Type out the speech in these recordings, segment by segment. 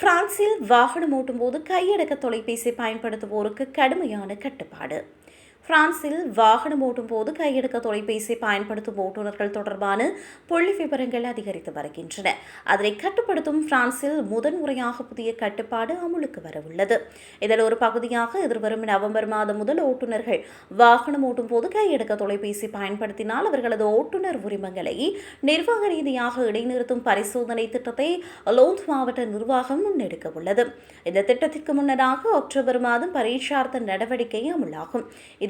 பிரான்சில் வாகனம் ஓட்டும்போது கையடக்க தொலைபேசி பயன்படுத்துவோருக்கு கடுமையான கட்டுப்பாடு. பிரான்சில் வாகனம் ஓட்டும் போது கையடக்க தொலைபேசி பயன்படுத்தும் ஓட்டுநர்கள் தொடர்பான புள்ளி விவரங்கள் அதிகரித்து வருகின்றன. அதனை கட்டுப்படுத்தும் பிரான்சில் முதன்முறையாக புதிய கட்டுப்பாடு அமுலுக்கு வரவுள்ளது. இதன் ஒரு பகுதியாக எதிர்வரும் நவம்பர் மாதம் முதல் ஓட்டுநர்கள் வாகனம் ஓட்டும் போது கையடக்க தொலைபேசி பயன்படுத்தினால் அவர்களது ஓட்டுநர் உரிமங்களை நிர்வாக ரீதியாக இடைநிறுத்தும் பரிசோதனை திட்டத்தை லோந்த் மாவட்ட நிர்வாகம் முன்னெடுக்க உள்ளது. இந்த திட்டத்திற்கு முன்னதாக அக்டோபர் மாதம் பரீட்சார்த்த நடவடிக்கை அமலாகும்.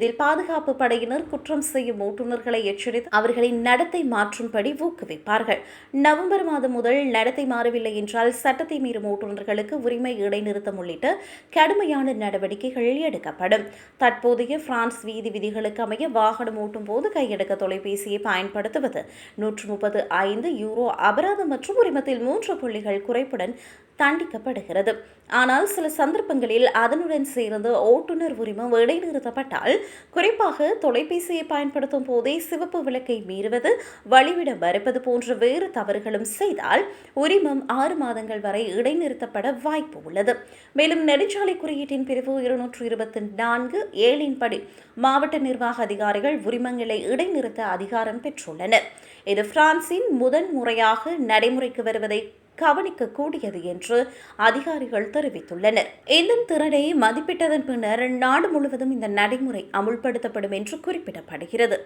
இதில் பாதுகாப்பு படையினர் குற்றம் செய்யும் ஓட்டுநர்களை எச்சரித்து அவர்களின் நடத்தை மாற்றும்படி ஊக்குவிப்பார்கள். நவம்பர் மாதம் முதல் நடத்தை மாறவில்லை என்றால் சட்டத்தை மீறும் ஓட்டுநர்களுக்கு உரிமை இடைநிறுத்தம் உள்ளிட்ட கடுமையான நடவடிக்கைகள் எடுக்கப்படும். தற்போதைய பிரான்ஸ் வீதி விதிகளுக்கு அமைய வாகனம் ஓட்டும் போது கையடக்க தொலைபேசியை பயன்படுத்துவது நூற்று முப்பது ஐந்து யூரோ அபராதம் மற்றும் உரிமத்தில் மூன்று புள்ளிகள் குறைப்புடன் தண்டிக்கப்படுகிறது. ஆனால் சில சந்தர்ப்பங்களில் அதனுடன் சேர்ந்து ஓட்டுநர் உரிமம் இடைநிறுத்தப்பட்டால் குறிப்பாக தொலைபேசியை பயன்படுத்தும் போதே சிவப்பு விளக்கை மீறுவது வழிவிட மறுப்பது போன்ற வேறு தவறுகளும் செய்தால் உரிமம் ஆறு மாதங்கள் வரை இடைநிறுத்தப்பட வாய்ப்பு உள்ளது. மேலும் நெடுஞ்சாலை குறியீட்டின் பிரிவு இருநூற்று இருபத்தி நான்கு ஏழின் படி மாவட்ட நிர்வாக அதிகாரிகள் உரிமங்களை இடைநிறுத்த அதிகாரம் பெற்றுள்ளனர். இது பிரான்சின் முதன் முறையாக நடைமுறைக்கு வருவதை கவனிக்கக்கூடியது என்று அதிகாரிகள் தெரிவித்துள்ளனர். இந்த திறனை மதிப்பிட்டதன் பின்னர் நாடு முழுவதும் இந்த நடைமுறை அமுல்படுத்தப்படும் என்று குறிப்பிடப்படுகிறது.